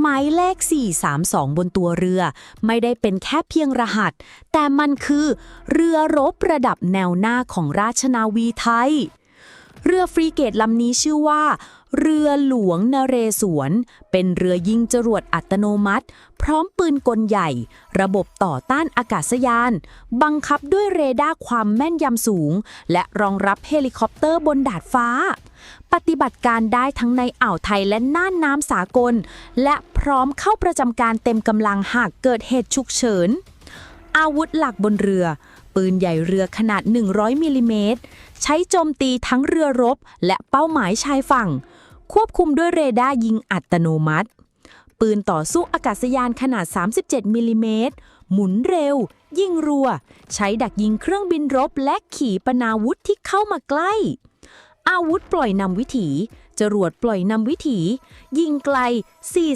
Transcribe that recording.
หมายเลข 432 บนตัวเรือ ไม่ได้เป็นแค่เพียงรหัส แต่มันคือ เรือรบระดับแนวหน้าของราชนาวีไทย เรือฟรีเกตลำนี้ชื่อว่า เรือหลวงนเรศวร เป็นเรือยิงจรวดอัตโนมัติ พร้อมปืนกลใหญ่ ระบบต่อต้านอากาศยาน บังคับด้วยเรดาร์ความแม่นยำสูง และรองรับเฮลิคอปเตอร์บนดาดฟ้า ปฏิบัติการได้ทั้งในอ่าวไทยและน่านน้ำสากล และพร้อมเข้าประจำการเต็มกำลังหากเกิดเหตุฉุกเฉิน อาวุธหลักบนเรือ ปืนใหญ่เรือขนาด 100มิลลิเมตรใช้โจมตีทั้งเรือรบ และเป้าหมายชายฝั่ง ควบคุมด้วยเรดาร์ยิงอัตโนมัติ ปืนต่อสู้อากาศยานขนาด 37มิลลิเมตรหมุนเร็ว ยิงรัว ใช้ดักยิงเครื่องบินรบและขี่ปนาวุธที่เข้ามาใกล้ อาวุธปล่อยนำวิถี จรวดปล่อยนำวิถี ยิงไกล 4